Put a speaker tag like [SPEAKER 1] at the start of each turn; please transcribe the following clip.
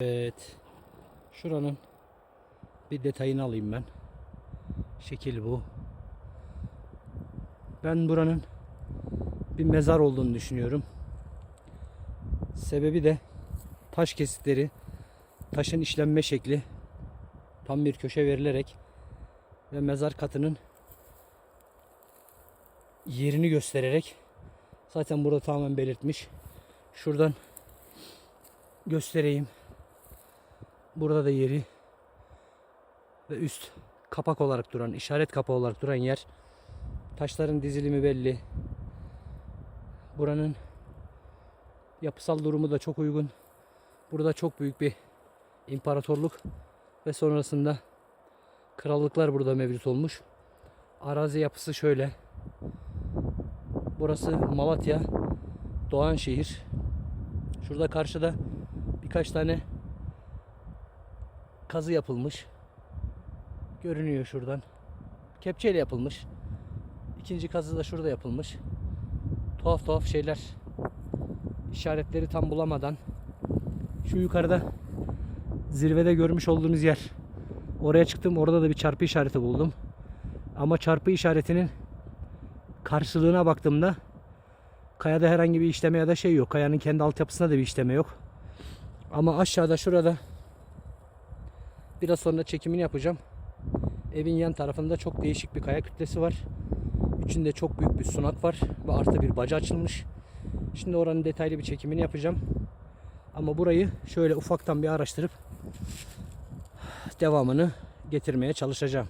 [SPEAKER 1] Evet. Şuranın bir detayını alayım ben. Şekil bu. Ben buranın bir mezar olduğunu düşünüyorum. Sebebi de taş kesitleri, taşın işlenme şekli tam bir köşe verilerek ve mezar katının yerini göstererek zaten burada tamamen belirtmiş. Şuradan göstereyim. Burada da yeri ve üst kapak olarak duran, işaret kapağı olarak duran yer. Taşların dizilimi belli. Buranın yapısal durumu da çok uygun. Burada çok büyük bir imparatorluk ve sonrasında krallıklar burada mevcut olmuş. Arazi yapısı şöyle. Burası Malatya Doğanşehir. Şurada karşıda birkaç tane kazı yapılmış. Görünüyor şuradan. Kepçeyle yapılmış. İkinci kazı da şurada yapılmış. Tuhaf tuhaf şeyler. İşaretleri tam bulamadan. Şu yukarıda zirvede görmüş olduğunuz yer. Oraya çıktım. Orada da bir çarpı işareti buldum. Ama çarpı işaretinin karşılığına baktığımda kayada herhangi bir işleme ya da şey yok. Kayanın kendi altyapısında da bir işleme yok. Ama aşağıda şurada biraz sonra çekimini yapacağım. Evin yan tarafında çok değişik bir kaya kütlesi var. İçinde çok büyük bir sunak var ve artı bir baca açılmış. Şimdi oranın detaylı bir çekimini yapacağım. Ama burayı şöyle ufaktan bir araştırıp devamını getirmeye çalışacağım.